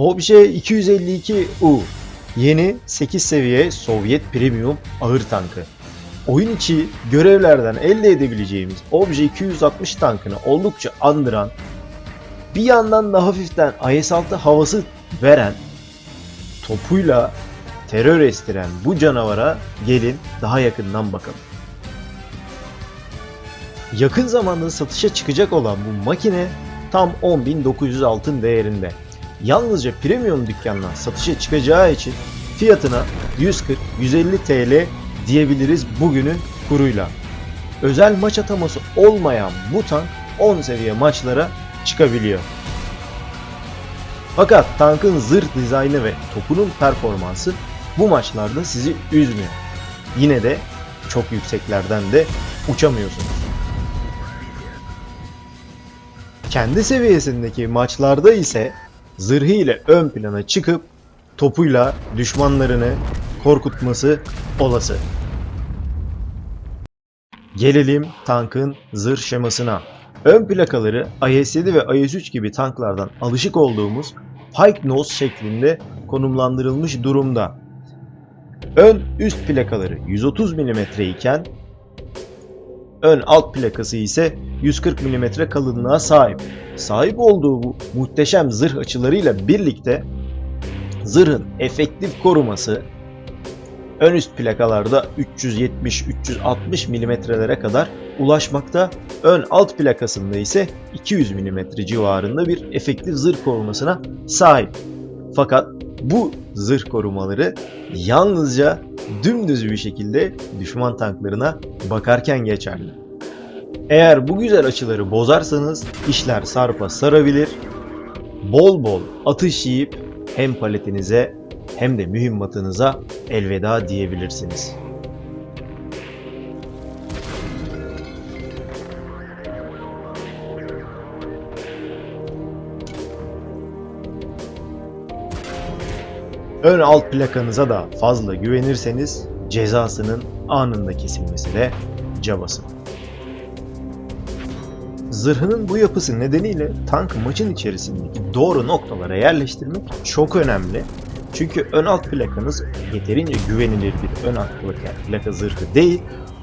Obje 252U yeni 8 seviye Sovyet Premium ağır tankı. Oyun içi görevlerden elde edebileceğimiz Obje 260 tankını oldukça andıran, bir yandan da hafiften IS-6 havası veren, topuyla terör estiren bu canavara gelin daha yakından bakalım. Yakın zamanda satışa çıkacak olan bu makine tam 10.900 altın değerinde. Yalnızca premium dükkandan satışa çıkacağı için fiyatına 140-150 TL diyebiliriz bugünün kuruyla. Özel maç ataması olmayan bu tank 10 seviye maçlara çıkabiliyor. Fakat tankın zırh dizaynı ve topunun performansı bu maçlarda sizi üzmüyor. Yine de çok yükseklerden de uçamıyorsunuz. Kendi seviyesindeki maçlarda ise zırhı ile ön plana çıkıp topuyla düşmanlarını korkutması olası. Gelelim tankın zırh şemasına. Ön plakaları IS-7 ve IS-3 gibi tanklardan alışık olduğumuz pike nose şeklinde konumlandırılmış durumda. Ön üst plakaları 130 mm iken ön alt plakası ise 140 mm kalınlığa sahip. Sahip olduğu bu muhteşem zırh açılarıyla birlikte zırhın efektif koruması ön üst plakalarda 370-360 mm'lere kadar ulaşmakta. Ön alt plakasında ise 200 mm civarında bir efektif zırh korumasına sahip. Fakat bu zırh korumaları yalnızca dümdüz bir şekilde düşman tanklarına bakarken geçerli. Eğer bu güzel açıları bozarsanız işler sarpa sarabilir. Bol bol atış yiyip hem paletinize hem de mühimmatınıza elveda diyebilirsiniz. Ön alt plakanıza da fazla güvenirseniz cezasının anında kesilmesi de cabası. Zırhının bu yapısı nedeniyle tankı maçın içerisindeki doğru noktalara yerleştirmek çok önemli. Çünkü ön alt plakanız yeterince güvenilir bir ön alt plaka, plaka zırhı değil.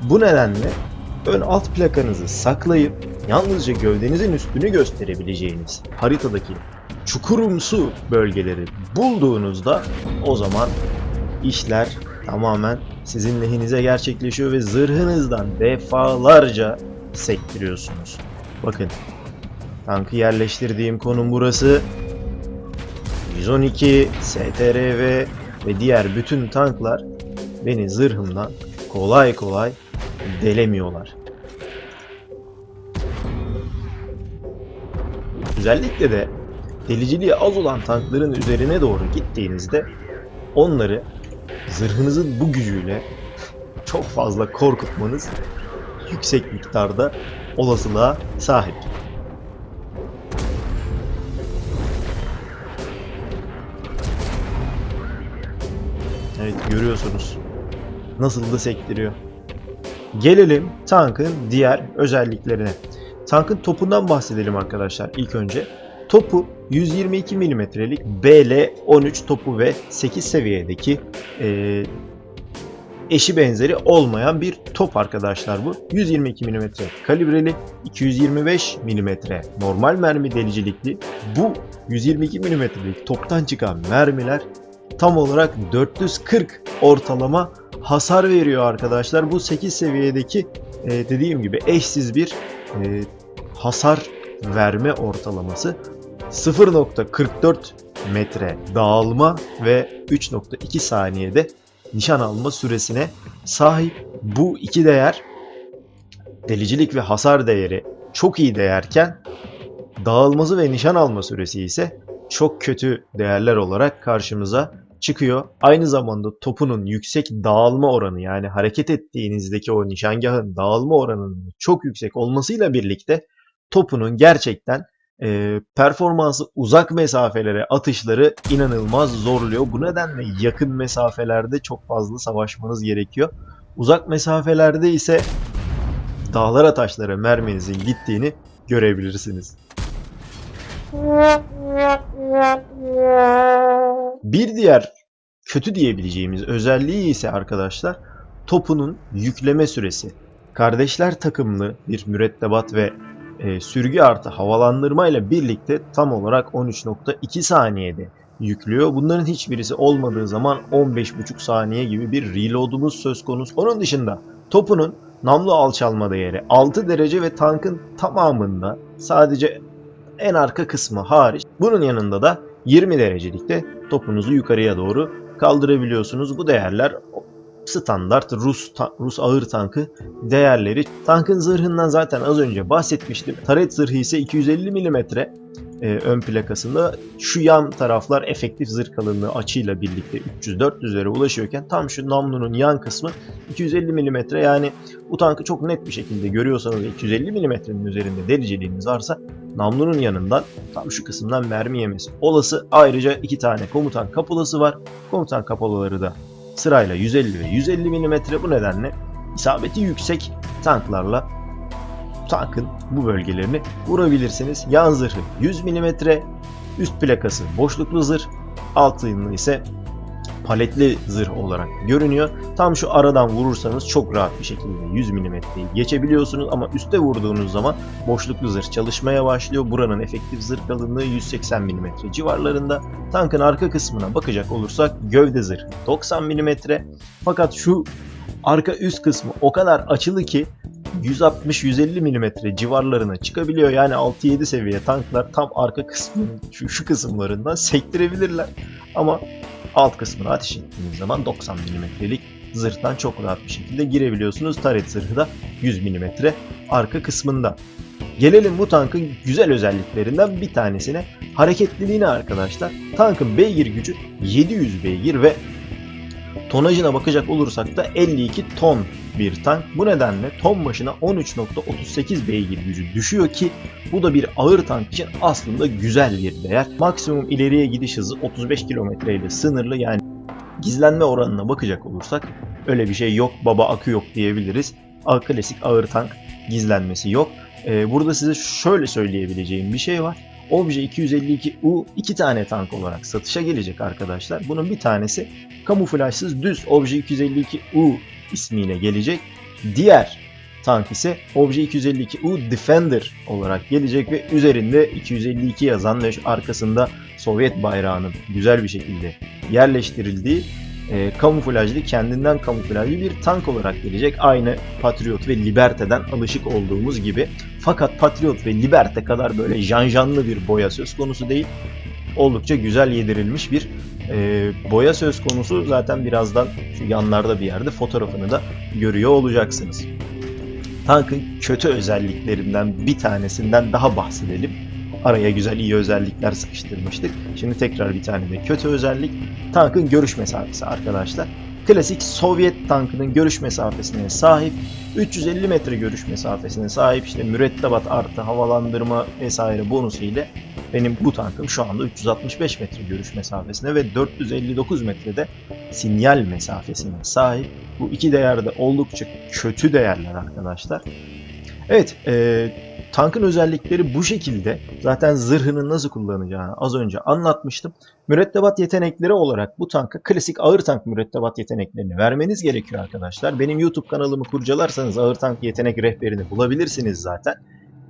Bu nedenle ön alt plakanızı saklayıp yalnızca gövdenizin üstünü gösterebileceğiniz haritadaki çukurumsu bölgeleri bulduğunuzda o zaman işler tamamen sizin lehinize gerçekleşiyor ve zırhınızdan defalarca sektiriyorsunuz. Bakın tankı yerleştirdiğim konum burası. 112, STRV ve diğer bütün tanklar beni zırhımdan kolay kolay delemiyorlar. Özellikle de deliciliği az olan tankların üzerine doğru gittiğinizde onları zırhınızın bu gücüyle çok fazla korkutmanız yüksek miktarda olasılığa sahip. Evet görüyorsunuz. Nasıl da sektiriyor. Gelelim tankın diğer özelliklerine. Tankın topundan bahsedelim arkadaşlar ilk önce. Topu 122 mm'lik BL-13 topu ve 8 seviyedeki e, eşi benzeri olmayan bir top arkadaşlar bu. 122 mm kalibreli, 225 mm normal mermi delicilikli. Bu 122 mm'lik toptan çıkan mermiler tam olarak 440 ortalama hasar veriyor arkadaşlar. Bu 8 seviyedeki e, dediğim gibi eşsiz bir e, hasar verme ortalaması. 0.44 metre dağılma ve 3.2 saniyede nişan alma süresine sahip bu iki değer delicilik ve hasar değeri çok iyi değerken dağılması ve nişan alma süresi ise çok kötü değerler olarak karşımıza çıkıyor. Aynı zamanda topunun yüksek dağılma oranı yani hareket ettiğinizdeki o nişangahın dağılma oranının çok yüksek olmasıyla birlikte topunun gerçekten e, performansı uzak mesafelere atışları inanılmaz zorluyor. Bu nedenle yakın mesafelerde çok fazla savaşmanız gerekiyor. Uzak mesafelerde ise dağlara taşlara merminizin gittiğini görebilirsiniz. Bir diğer kötü diyebileceğimiz özelliği ise arkadaşlar topunun yükleme süresi. Kardeşler takımlı bir mürettebat ve e, sürgü artı havalandırma ile birlikte tam olarak 13.2 saniyede yüklüyor. Bunların hiçbirisi olmadığı zaman 15.5 saniye gibi bir reload'umuz söz konusu. Onun dışında topunun namlu alçalma değeri 6 derece ve tankın tamamında sadece en arka kısmı hariç. Bunun yanında da 20 derecelikte topunuzu yukarıya doğru kaldırabiliyorsunuz. Bu değerler standart Rus Rus ağır tankı değerleri. Tankın zırhından zaten az önce bahsetmiştim. Taret zırhı ise 250 mm e, ön plakasında. Şu yan taraflar efektif zırh kalınlığı açıyla birlikte 300-400'lere ulaşıyorken tam şu namlunun yan kısmı 250 mm yani bu tankı çok net bir şekilde görüyorsanız ve 250 mm'nin üzerinde deliceliğiniz varsa namlunun yanından tam şu kısımdan mermi yemesi olası. Ayrıca iki tane komutan kapulası var. Komutan kapulaları da sırayla 150 ve 150 mm bu nedenle isabeti yüksek tanklarla tankın bu bölgelerini vurabilirsiniz. Yan zırhı 100 mm, üst plakası boşluklu zırh, altını ise paletli zırh olarak görünüyor. Tam şu aradan vurursanız çok rahat bir şekilde 100 mm'yi geçebiliyorsunuz ama üste vurduğunuz zaman boşluklu zırh çalışmaya başlıyor. Buranın efektif zırh kalınlığı 180 mm civarlarında. Tankın arka kısmına bakacak olursak gövde zırhı 90 mm. Fakat şu arka üst kısmı o kadar açılı ki 160-150 mm civarlarına çıkabiliyor. Yani 6-7 seviye tanklar tam arka kısmının şu, şu kısımlarından sektirebilirler. Ama alt kısmına ateş ettiğiniz zaman 90 mm'lik zırhtan çok rahat bir şekilde girebiliyorsunuz. Taret zırhı da 100 mm arka kısmında. Gelelim bu tankın güzel özelliklerinden bir tanesine hareketliliğine arkadaşlar. Tankın beygir gücü 700 beygir ve tonajına bakacak olursak da 52 ton bir tank. Bu nedenle ton başına 13.38 beygir gücü düşüyor ki bu da bir ağır tank için aslında güzel bir değer. Maksimum ileriye gidiş hızı 35 km ile sınırlı yani gizlenme oranına bakacak olursak öyle bir şey yok baba akü yok diyebiliriz. A klasik ağır tank gizlenmesi yok. Ee, burada size şöyle söyleyebileceğim bir şey var. Obje 252U iki tane tank olarak satışa gelecek arkadaşlar. Bunun bir tanesi kamuflajsız düz Obje 252U ismiyle gelecek. Diğer tank ise Obje 252U Defender olarak gelecek ve üzerinde 252 yazan ve arkasında Sovyet bayrağının güzel bir şekilde yerleştirildiği e, kamuflajlı, kendinden kamuflajlı bir tank olarak gelecek. Aynı Patriot ve Liberte'den alışık olduğumuz gibi. Fakat Patriot ve Liberte kadar böyle janjanlı bir boya söz konusu değil. Oldukça güzel yedirilmiş bir e, boya söz konusu. Zaten birazdan şu yanlarda bir yerde fotoğrafını da görüyor olacaksınız. Tankın kötü özelliklerinden bir tanesinden daha bahsedelim. Araya güzel iyi özellikler sıkıştırmıştık. Şimdi tekrar bir tane de kötü özellik. Tankın görüş mesafesi arkadaşlar. Klasik Sovyet tankının görüş mesafesine sahip 350 metre görüş mesafesine sahip işte mürettebat artı havalandırma vesaire bonusu ile benim bu tankım şu anda 365 metre görüş mesafesine ve 459 metrede sinyal mesafesine sahip. Bu iki değer de oldukça kötü değerler arkadaşlar. Evet, e, tankın özellikleri bu şekilde. Zaten zırhının nasıl kullanacağını az önce anlatmıştım. Mürettebat yetenekleri olarak bu tanka klasik ağır tank mürettebat yeteneklerini vermeniz gerekiyor arkadaşlar. Benim YouTube kanalımı kurcalarsanız ağır tank yetenek rehberini bulabilirsiniz zaten.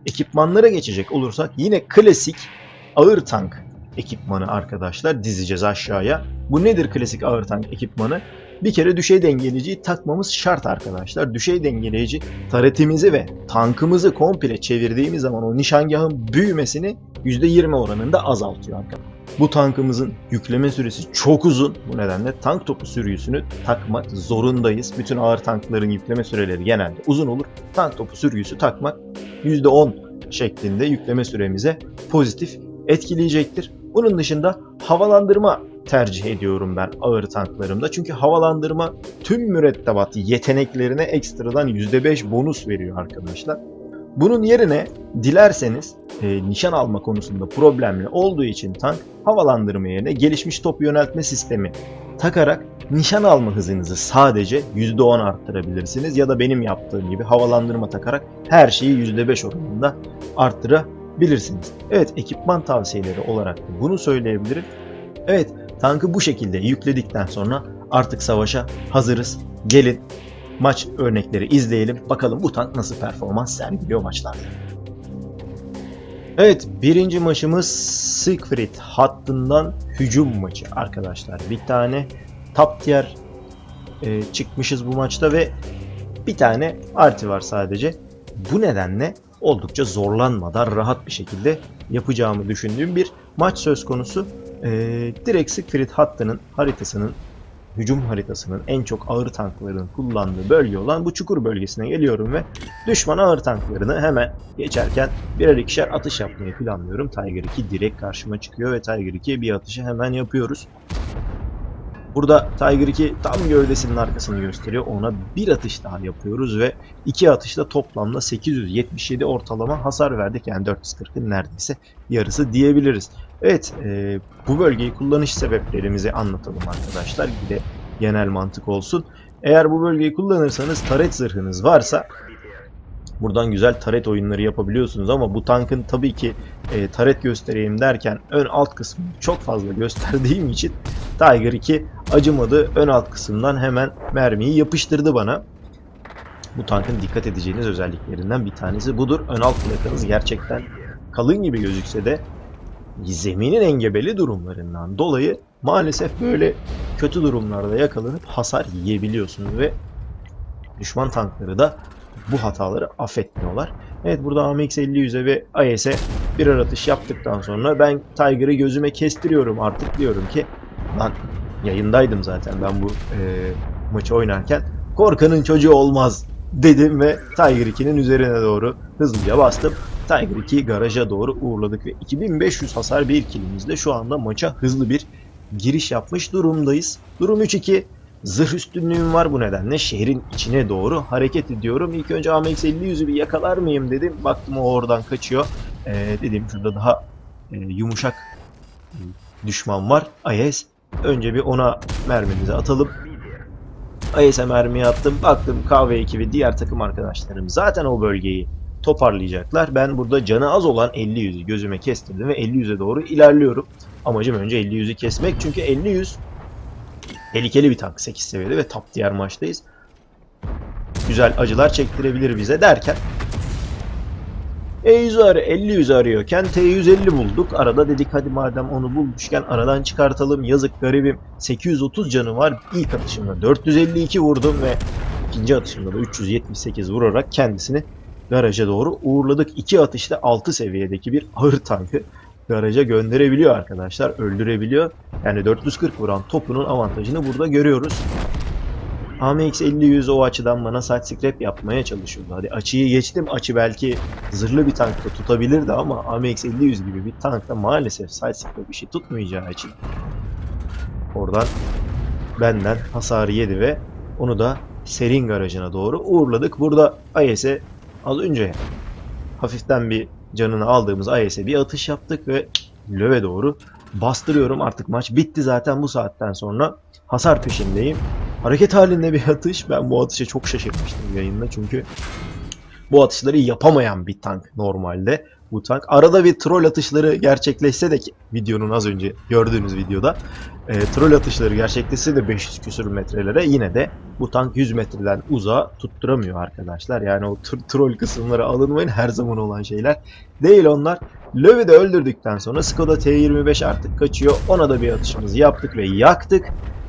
Ekipmanlara geçecek olursak yine klasik ağır tank ekipmanı arkadaşlar dizeceğiz aşağıya. Bu nedir klasik ağır tank ekipmanı? Bir kere düşey dengeleyiciyi takmamız şart arkadaşlar. Düşey dengeleyici taretimizi ve tankımızı komple çevirdiğimiz zaman o nişangahın büyümesini %20 oranında azaltıyor arkadaşlar. Bu tankımızın yükleme süresi çok uzun. Bu nedenle tank topu sürüsünü takmak zorundayız. Bütün ağır tankların yükleme süreleri genelde uzun olur. Tank topu sürüsü takmak %10 şeklinde yükleme süremize pozitif etkileyecektir. Bunun dışında havalandırma tercih ediyorum ben ağır tanklarımda. Çünkü havalandırma tüm mürettebat yeteneklerine ekstradan %5 bonus veriyor arkadaşlar. Bunun yerine dilerseniz e, nişan alma konusunda problemli olduğu için tank havalandırma yerine gelişmiş top yöneltme sistemi takarak nişan alma hızınızı sadece %10 arttırabilirsiniz ya da benim yaptığım gibi havalandırma takarak her şeyi %5 oranında arttırabilirsiniz bilirsiniz. Evet ekipman tavsiyeleri olarak bunu söyleyebilirim. Evet tankı bu şekilde yükledikten sonra artık savaşa hazırız. Gelin maç örnekleri izleyelim. Bakalım bu tank nasıl performans sergiliyor maçlarda. Evet birinci maçımız Siegfried hattından hücum maçı arkadaşlar. Bir tane top tier e, çıkmışız bu maçta ve bir tane arti var sadece. Bu nedenle oldukça zorlanmadan rahat bir şekilde yapacağımı düşündüğüm bir maç söz konusu. E, direkt Siegfried hattının haritasının hücum haritasının en çok ağır tankların kullandığı bölge olan bu çukur bölgesine geliyorum ve düşman ağır tanklarını hemen geçerken birer ikişer atış yapmayı planlıyorum. Tiger 2 direkt karşıma çıkıyor ve Tiger 2'ye bir atışı hemen yapıyoruz. Burada Tiger 2 tam gövdesinin arkasını gösteriyor. Ona bir atış daha yapıyoruz ve iki atışla toplamda 877 ortalama hasar verdik. Yani 440'ın neredeyse yarısı diyebiliriz. Evet e, bu bölgeyi kullanış sebeplerimizi anlatalım arkadaşlar. Bir de genel mantık olsun. Eğer bu bölgeyi kullanırsanız taret zırhınız varsa buradan güzel taret oyunları yapabiliyorsunuz ama bu tankın tabii ki e, taret göstereyim derken ön alt kısmını çok fazla gösterdiğim için Tiger 2 acımadı. Ön alt kısımdan hemen mermiyi yapıştırdı bana. Bu tankın dikkat edeceğiniz özelliklerinden bir tanesi budur. Ön alt plakanız gerçekten kalın gibi gözükse de zeminin engebeli durumlarından dolayı maalesef böyle kötü durumlarda yakalanıp hasar yiyebiliyorsunuz ve düşman tankları da bu hataları affetmiyorlar. Evet burada AMX-50 ve IS'e birer atış yaptıktan sonra ben Tiger'ı gözüme kestiriyorum artık diyorum ki lan yayındaydım zaten ben bu e, maçı oynarken korkanın çocuğu olmaz dedim ve Tiger 2'nin üzerine doğru hızlıca bastım. Tiger 2 garaja doğru uğurladık ve 2500 hasar bir kilimizle şu anda maça hızlı bir giriş yapmış durumdayız. Durum 3-2. Zırh üstünlüğüm var bu nedenle şehrin içine doğru hareket ediyorum. İlk önce AMX 50 yüzü bir yakalar mıyım dedim. Baktım o oradan kaçıyor. Ee, dedim şurada daha e, yumuşak e, düşman var. IS. Önce bir ona mermimizi atalım. IS'e mermi attım. Baktım KV2 ve diğer takım arkadaşlarım zaten o bölgeyi toparlayacaklar. Ben burada canı az olan 50 yüzü gözüme kestirdim ve 50 yüze doğru ilerliyorum. Amacım önce 50 yüzü kesmek çünkü 50 yüz tehlikeli bir tank 8 seviyede ve top diğer maçtayız. Güzel acılar çektirebilir bize derken E100 arıyor, 50 yüz arıyorken T150 bulduk. Arada dedik hadi madem onu bulmuşken aradan çıkartalım. Yazık garibim 830 canı var. İlk atışımda 452 vurdum ve ikinci atışımda da 378 vurarak kendisini garaja doğru uğurladık. İki atışta 6 seviyedeki bir ağır tankı garaja gönderebiliyor arkadaşlar. Öldürebiliyor. Yani 440 vuran topunun avantajını burada görüyoruz. AMX 50-100 o açıdan bana side scrap yapmaya çalışıyordu. Hadi açıyı geçtim. Açı belki zırhlı bir tankta tutabilirdi ama AMX 50-100 gibi bir tankta maalesef side scrap şey tutmayacağı için oradan benden hasarı yedi ve onu da serin garajına doğru uğurladık. Burada IS'e az önce hafiften bir canını aldığımız IS'e bir atış yaptık ve löve doğru bastırıyorum. Artık maç bitti zaten bu saatten sonra hasar peşindeyim. Hareket halinde bir atış. Ben bu atışa çok şaşırmıştım yayında çünkü bu atışları yapamayan bir tank normalde. Bu tank arada bir troll atışları gerçekleşse de ki videonun az önce gördüğünüz videoda e, troll atışları gerçekleşse de 500 küsür metrelere yine de bu tank 100 metreden uzağa tutturamıyor arkadaşlar. Yani o tr- troll kısımları alınmayın her zaman olan şeyler değil onlar. Löw'ü de öldürdükten sonra Skoda T25 artık kaçıyor. Ona da bir atışımızı yaptık ve yaktık.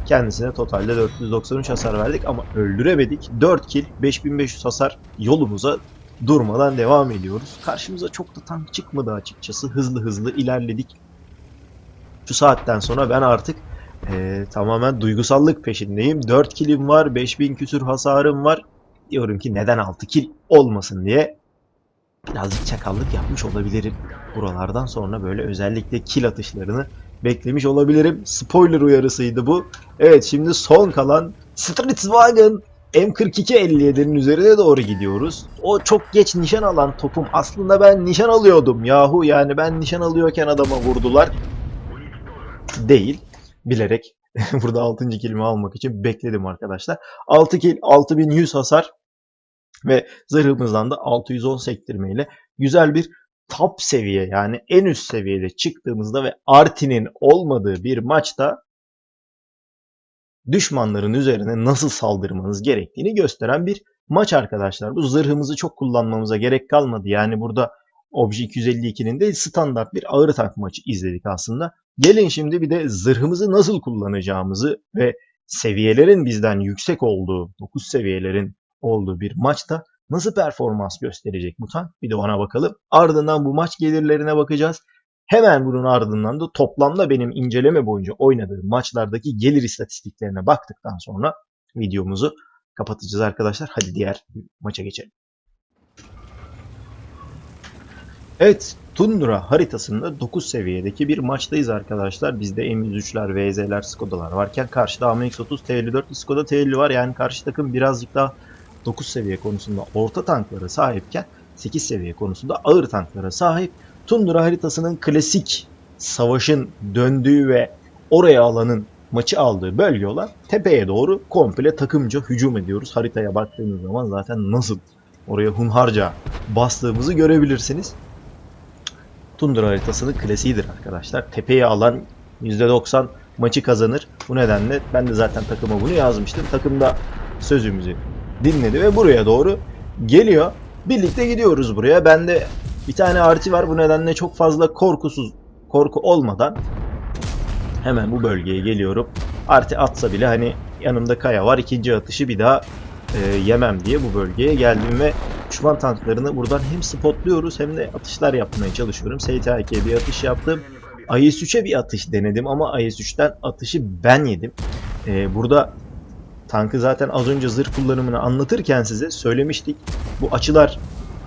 Kendisine totalde 493 hasar verdik ama öldüremedik. 4 kill, 5500 hasar yolumuza durmadan devam ediyoruz. Karşımıza çok da tank çıkmadı açıkçası. Hızlı hızlı ilerledik. Şu saatten sonra ben artık eee, tamamen duygusallık peşindeyim. 4 killim var, 5000 küsür hasarım var. Diyorum ki neden 6 kill olmasın diye birazcık çakallık yapmış olabilirim. Buralardan sonra böyle özellikle kill atışlarını beklemiş olabilirim. Spoiler uyarısıydı bu. Evet şimdi son kalan Streetwagen M4257'nin üzerine doğru gidiyoruz. O çok geç nişan alan topum. Aslında ben nişan alıyordum yahu. Yani ben nişan alıyorken adama vurdular. Değil. Bilerek burada 6. kilimi almak için bekledim arkadaşlar. 6 kill, 6100 hasar ve zırhımızdan da 610 sektirmeyle güzel bir top seviye yani en üst seviyede çıktığımızda ve Artin'in olmadığı bir maçta düşmanların üzerine nasıl saldırmanız gerektiğini gösteren bir maç arkadaşlar. Bu zırhımızı çok kullanmamıza gerek kalmadı. Yani burada Obje 252'nin de standart bir ağır tank maçı izledik aslında. Gelin şimdi bir de zırhımızı nasıl kullanacağımızı ve seviyelerin bizden yüksek olduğu, 9 seviyelerin olduğu bir maçta nasıl performans gösterecek bu tank? Bir de ona bakalım. Ardından bu maç gelirlerine bakacağız. Hemen bunun ardından da toplamda benim inceleme boyunca oynadığım maçlardaki gelir istatistiklerine baktıktan sonra videomuzu kapatacağız arkadaşlar. Hadi diğer maça geçelim. Evet, Tundra haritasında 9 seviyedeki bir maçtayız arkadaşlar. Bizde M103'ler, VZ'ler, Skoda'lar varken karşıda AMX-30 T54 Skoda T50 var. Yani karşı takım birazcık daha 9 seviye konusunda orta tanklara sahipken 8 seviye konusunda ağır tanklara sahip. Tundra haritasının klasik savaşın döndüğü ve oraya alanın maçı aldığı bölge olan tepeye doğru komple takımca hücum ediyoruz. Haritaya baktığınız zaman zaten nasıl oraya hunharca bastığımızı görebilirsiniz. Tundra haritasının klasiğidir arkadaşlar. Tepeye alan %90 maçı kazanır. Bu nedenle ben de zaten takıma bunu yazmıştım. Takım da sözümüzü dinledi ve buraya doğru geliyor. Birlikte gidiyoruz buraya. Bende bir tane artı var. Bu nedenle çok fazla korkusuz, korku olmadan hemen bu bölgeye geliyorum. Artı atsa bile hani yanımda kaya var. İkinci atışı bir daha e, yemem diye bu bölgeye geldim ve düşman tanklarını buradan hem spotluyoruz hem de atışlar yapmaya çalışıyorum. ST2'ye bir atış yaptım. IS-3'e bir atış denedim ama IS-3'ten atışı ben yedim. E, burada tankı zaten az önce zırh kullanımını anlatırken size söylemiştik. Bu açılar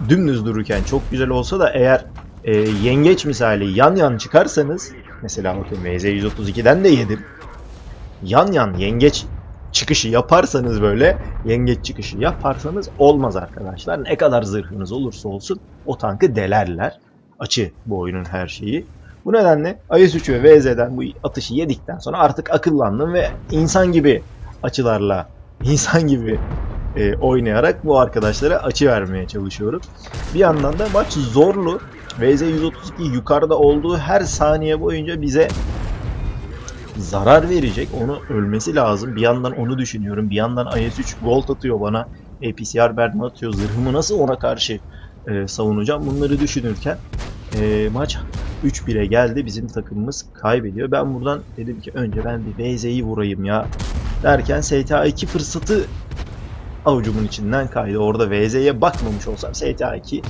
dümdüz dururken çok güzel olsa da eğer e, yengeç misali yan yan çıkarsanız mesela bakın VZ132'den de yedim. Yan yan yengeç çıkışı yaparsanız böyle yengeç çıkışı yaparsanız olmaz arkadaşlar. Ne kadar zırhınız olursa olsun o tankı delerler. Açı bu oyunun her şeyi. Bu nedenle IS-3 ve VZ'den bu atışı yedikten sonra artık akıllandım ve insan gibi açılarla, insan gibi e, oynayarak bu arkadaşlara açı vermeye çalışıyorum. Bir yandan da maç zorlu. VZ-132 yukarıda olduğu her saniye boyunca bize zarar verecek. Onu ölmesi lazım. Bir yandan onu düşünüyorum. Bir yandan IS-3 gold atıyor bana. APCR Bergman atıyor. Zırhımı nasıl ona karşı e, savunacağım? Bunları düşünürken e, maç 3-1'e geldi. Bizim takımımız kaybediyor. Ben buradan dedim ki önce ben bir VZ'yi vurayım ya. Derken STA2 fırsatı avucumun içinden kaydı. Orada VZ'ye bakmamış olsam STA2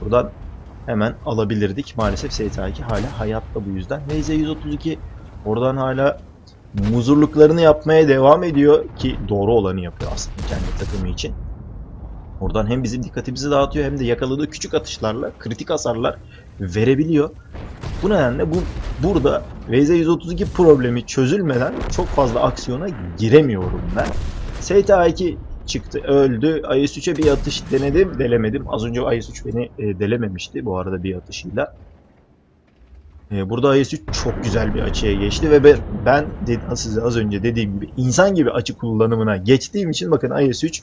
buradan hemen alabilirdik. Maalesef STA2 hala hayatta bu yüzden. VZ132 oradan hala muzurluklarını yapmaya devam ediyor ki doğru olanı yapıyor aslında kendi takımı için. Oradan hem bizim dikkatimizi dağıtıyor hem de yakaladığı küçük atışlarla kritik hasarlar verebiliyor. Bu nedenle bu burada VZ132 problemi çözülmeden çok fazla aksiyona giremiyorum ben. STA2 çıktı öldü. IS-3'e bir atış denedim delemedim. Az önce IS-3 beni e, delememişti bu arada bir atışıyla. E, burada IS-3 çok güzel bir açıya geçti ve ben, de, size az önce dediğim gibi insan gibi açı kullanımına geçtiğim için bakın IS-3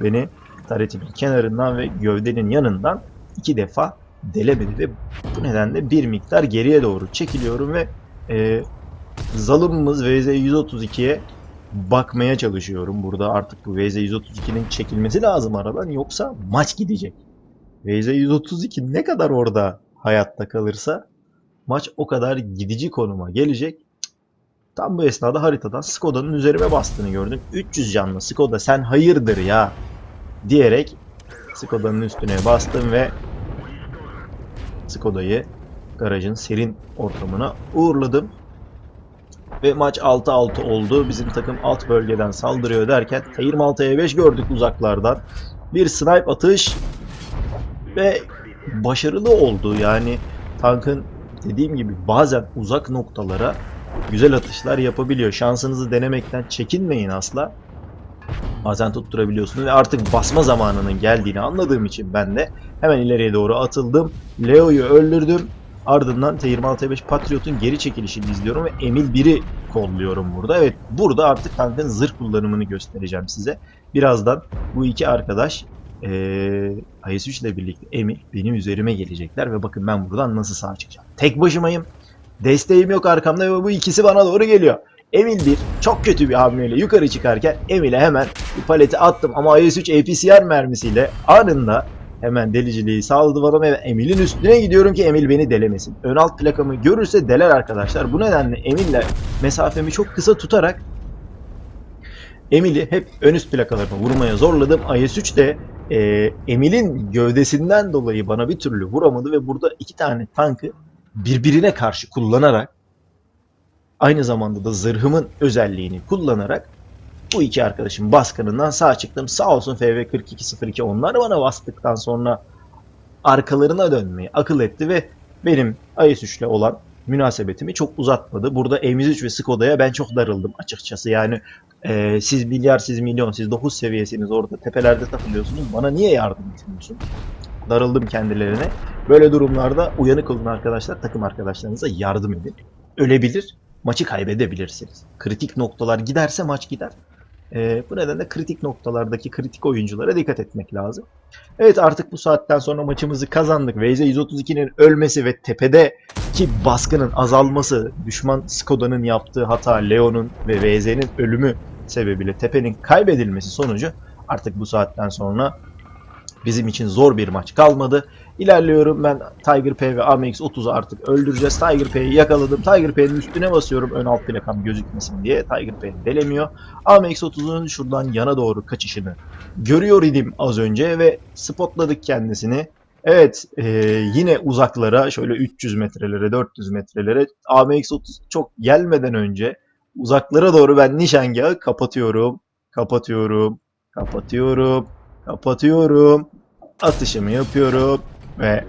beni taretimin kenarından ve gövdenin yanından iki defa delemedi ve bu nedenle bir miktar geriye doğru çekiliyorum ve e, zalımımız VZ132'ye bakmaya çalışıyorum. Burada artık bu VZ132'nin çekilmesi lazım aradan yoksa maç gidecek. VZ132 ne kadar orada hayatta kalırsa maç o kadar gidici konuma gelecek. Tam bu esnada haritadan Skoda'nın üzerime bastığını gördüm. 300 canlı Skoda sen hayırdır ya diyerek Skoda'nın üstüne bastım ve Skoda'yı garajın serin ortamına uğurladım. Ve maç 6-6 oldu. Bizim takım alt bölgeden saldırıyor derken T26'ya 5 gördük uzaklardan. Bir snipe atış ve başarılı oldu. Yani tankın dediğim gibi bazen uzak noktalara güzel atışlar yapabiliyor. Şansınızı denemekten çekinmeyin asla. Bazen tutturabiliyorsunuz ve artık basma zamanının geldiğini anladığım için ben de hemen ileriye doğru atıldım. Leo'yu öldürdüm. Ardından T26-T5 Patriot'un geri çekilişini izliyorum ve Emil 1'i kolluyorum burada. Evet burada artık tankın zırh kullanımını göstereceğim size. Birazdan bu iki arkadaş e, IS-3 ile birlikte Emil benim üzerime gelecekler ve bakın ben buradan nasıl sağ çıkacağım. Tek başımayım. Desteğim yok arkamda ve bu ikisi bana doğru geliyor. Emil bir çok kötü bir hamleyle yukarı çıkarken Emil'e hemen bir paleti attım ama IS-3 APCR mermisiyle anında hemen deliciliği sağladı bana ve Emil'in üstüne gidiyorum ki Emil beni delemesin. Ön alt plakamı görürse deler arkadaşlar. Bu nedenle Emil'le mesafemi çok kısa tutarak Emil'i hep ön üst plakalarına vurmaya zorladım. IS-3 de e, Emil'in gövdesinden dolayı bana bir türlü vuramadı ve burada iki tane tankı birbirine karşı kullanarak aynı zamanda da zırhımın özelliğini kullanarak bu iki arkadaşın baskınından sağ çıktım. Sağ olsun FV4202 onlar bana bastıktan sonra arkalarına dönmeyi akıl etti ve benim IS-3 ile olan münasebetimi çok uzatmadı. Burada M103 ve Skoda'ya ben çok darıldım açıkçası. Yani e, siz milyar, siz milyon, siz 9 seviyesiniz orada tepelerde takılıyorsunuz. Bana niye yardım etmiyorsun? Darıldım kendilerine. Böyle durumlarda uyanık olun arkadaşlar. Takım arkadaşlarınıza yardım edin. Ölebilir, maçı kaybedebilirsiniz. Kritik noktalar giderse maç gider. Ee, bu nedenle kritik noktalardaki kritik oyunculara dikkat etmek lazım. Evet artık bu saatten sonra maçımızı kazandık. Veyze 132'nin ölmesi ve tepedeki baskının azalması, düşman Skoda'nın yaptığı hata, Leon'un ve VZ'nin ölümü sebebiyle tepenin kaybedilmesi sonucu artık bu saatten sonra bizim için zor bir maç kalmadı. İlerliyorum ben Tiger P ve AMX-30'u artık öldüreceğiz. Tiger P'yi yakaladım. Tiger P'nin üstüne basıyorum ön alt plakam gözükmesin diye. Tiger P delemiyor. AMX-30'un şuradan yana doğru kaçışını görüyor idim az önce ve spotladık kendisini. Evet e, yine uzaklara şöyle 300 metrelere 400 metrelere AMX-30 çok gelmeden önce uzaklara doğru ben nişangahı kapatıyorum. Kapatıyorum. Kapatıyorum. Kapatıyorum. Atışımı yapıyorum ve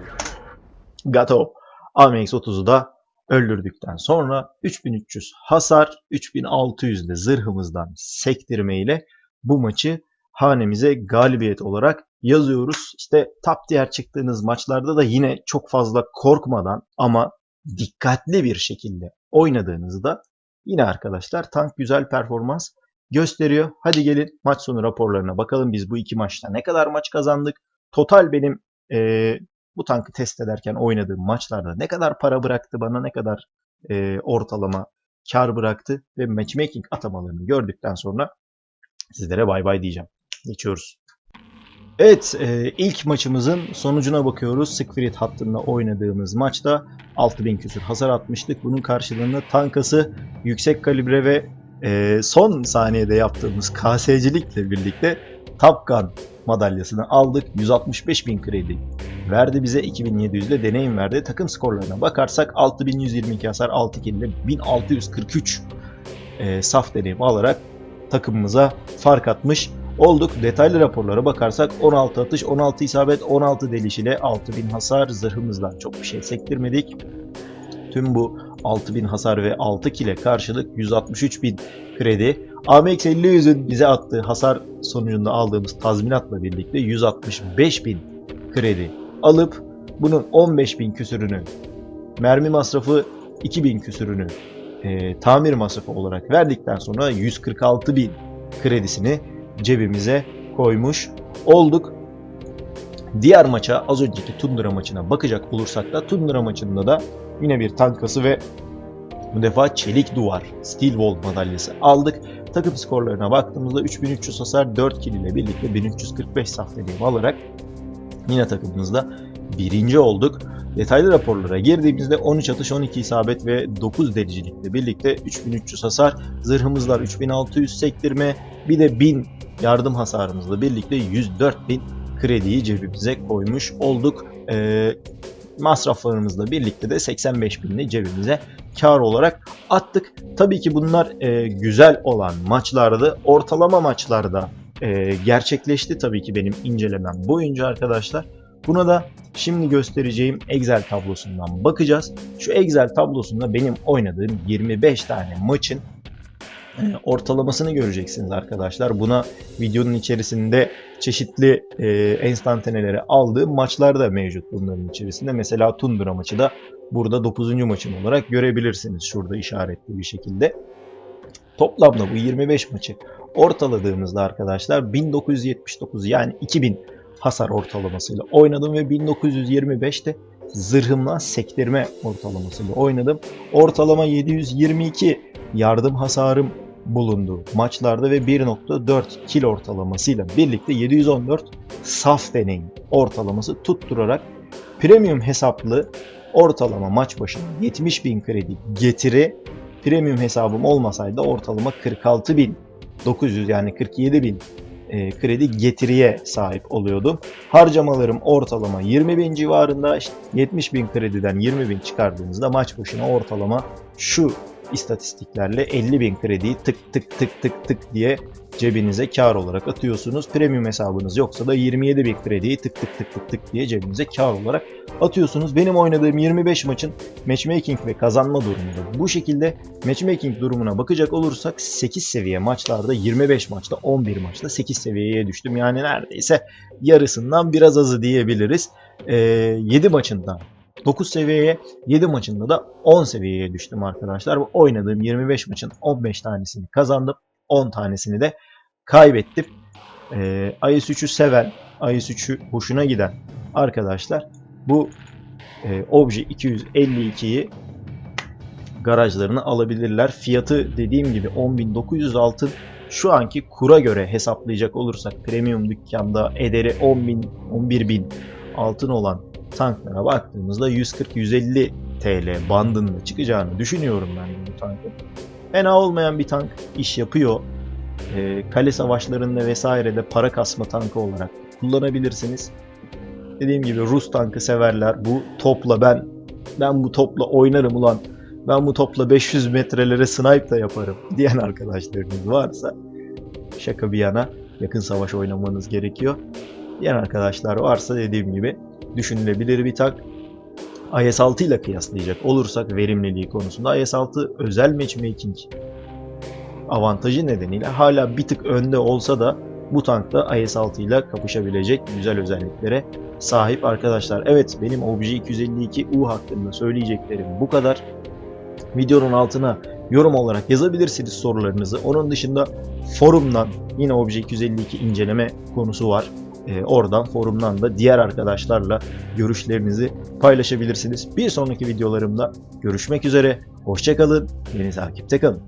Gato AMX-30'u da öldürdükten sonra 3300 hasar, 3600 de zırhımızdan sektirmeyle bu maçı hanemize galibiyet olarak yazıyoruz. İşte top tier çıktığınız maçlarda da yine çok fazla korkmadan ama dikkatli bir şekilde oynadığınızda yine arkadaşlar tank güzel performans gösteriyor. Hadi gelin maç sonu raporlarına bakalım biz bu iki maçta ne kadar maç kazandık. Total benim e, bu tankı test ederken oynadığım maçlarda ne kadar para bıraktı bana ne kadar e, ortalama kar bıraktı ve matchmaking atamalarını gördükten sonra sizlere bay bay diyeceğim. Geçiyoruz. Evet e, ilk maçımızın sonucuna bakıyoruz. Siegfried hattında oynadığımız maçta 6000 küsür hasar atmıştık. Bunun karşılığında tankası yüksek kalibre ve e, son saniyede yaptığımız KS'cilikle birlikte Top Gun madalyasını aldık. 165 bin kredi verdi bize. 2700 ile deneyim verdi. Takım skorlarına bakarsak 6122 hasar 6 kill ile 1643 e, saf deneyim alarak takımımıza fark atmış olduk. Detaylı raporlara bakarsak 16 atış, 16 isabet, 16 deliş ile 6000 hasar zırhımızdan çok bir şey sektirmedik. Tüm bu 6000 hasar ve 6 kile karşılık 163.000 kredi. AMX 50 yüzün bize attığı hasar sonucunda aldığımız tazminatla birlikte 165.000 kredi alıp bunun 15.000 küsürünü mermi masrafı 2000 küsürünü e, tamir masrafı olarak verdikten sonra 146.000 kredisini cebimize koymuş olduk. Diğer maça az önceki Tundra maçına bakacak olursak da Tundra maçında da yine bir tankası ve bu defa çelik duvar Steel Wall madalyası aldık. Takım skorlarına baktığımızda 3300 hasar 4 kill ile birlikte 1345 saf deneyim alarak yine takımımızda birinci olduk. Detaylı raporlara girdiğimizde 13 atış, 12 isabet ve 9 delicilikle birlikte 3300 hasar, zırhımızlar 3600 sektirme, bir de 1000 yardım hasarımızla birlikte 104.000 krediyi cebimize koymuş olduk. Ee, masraflarımızla birlikte de 85.000'li cebimize kar olarak attık. Tabii ki bunlar e, güzel olan maçlardı. Ortalama maçlarda e, gerçekleşti tabii ki benim incelemem boyunca arkadaşlar. Buna da şimdi göstereceğim Excel tablosundan bakacağız. Şu Excel tablosunda benim oynadığım 25 tane maçın ortalamasını göreceksiniz arkadaşlar. Buna videonun içerisinde çeşitli e, enstantaneleri aldığım maçlar da mevcut bunların içerisinde. Mesela Tundra maçı da burada 9. maçım olarak görebilirsiniz. Şurada işaretli bir şekilde. Toplamda bu 25 maçı ortaladığımızda arkadaşlar 1979 yani 2000 hasar ortalamasıyla oynadım ve 1925'te zırhımla sektirme ortalamasıyla oynadım. Ortalama 722 yardım hasarım bulundu maçlarda ve 1.4 kill ortalamasıyla birlikte 714 saf deneyim ortalaması tutturarak premium hesaplı ortalama maç başına 70 bin kredi getiri premium hesabım olmasaydı ortalama 46 bin 900 yani 47 bin e, kredi getiriye sahip oluyordum. Harcamalarım ortalama 20 bin civarında. İşte 70 bin krediden 20 bin çıkardığınızda maç başına ortalama şu istatistiklerle 50 bin krediyi tık tık tık tık tık diye cebinize kar olarak atıyorsunuz. Premium hesabınız yoksa da 27 bin krediyi tık tık tık tık tık diye cebinize kar olarak atıyorsunuz. Benim oynadığım 25 maçın matchmaking ve kazanma durumu da bu şekilde. Matchmaking durumuna bakacak olursak 8 seviye maçlarda 25 maçta 11 maçta 8 seviyeye düştüm. Yani neredeyse yarısından biraz azı diyebiliriz. Ee, 7 maçında 9 seviyeye 7 maçında da 10 seviyeye düştüm arkadaşlar. Oynadığım 25 maçın 15 tanesini kazandım. 10 tanesini de kaybettim. Ee, IS-3'ü seven, IS-3'ü hoşuna giden arkadaşlar bu e, Obje 252'yi garajlarına alabilirler. Fiyatı dediğim gibi 10.900 altın. Şu anki kura göre hesaplayacak olursak premium dükkanda ederi 10.000 11.000 altın olan tanklara baktığımızda 140-150 TL bandında çıkacağını düşünüyorum ben bu tankın. Fena olmayan bir tank iş yapıyor. E, kale savaşlarında vesairede para kasma tankı olarak kullanabilirsiniz. Dediğim gibi Rus tankı severler. Bu topla ben ben bu topla oynarım ulan. Ben bu topla 500 metrelere snipe da yaparım diyen arkadaşlarınız varsa şaka bir yana yakın savaş oynamanız gerekiyor. Diyen arkadaşlar varsa dediğim gibi düşünülebilir bir tank. IS-6 ile kıyaslayacak olursak verimliliği konusunda IS-6 özel matchmaking avantajı nedeniyle hala bir tık önde olsa da bu tankta IS-6 ile kapışabilecek güzel özelliklere sahip arkadaşlar. Evet benim Obje 252U hakkında söyleyeceklerim bu kadar. Videonun altına yorum olarak yazabilirsiniz sorularınızı. Onun dışında forumdan yine Obje 252 inceleme konusu var. Ee, oradan forumdan da diğer arkadaşlarla görüşlerinizi paylaşabilirsiniz. Bir sonraki videolarımda görüşmek üzere. Hoşçakalın. Beni takipte kalın.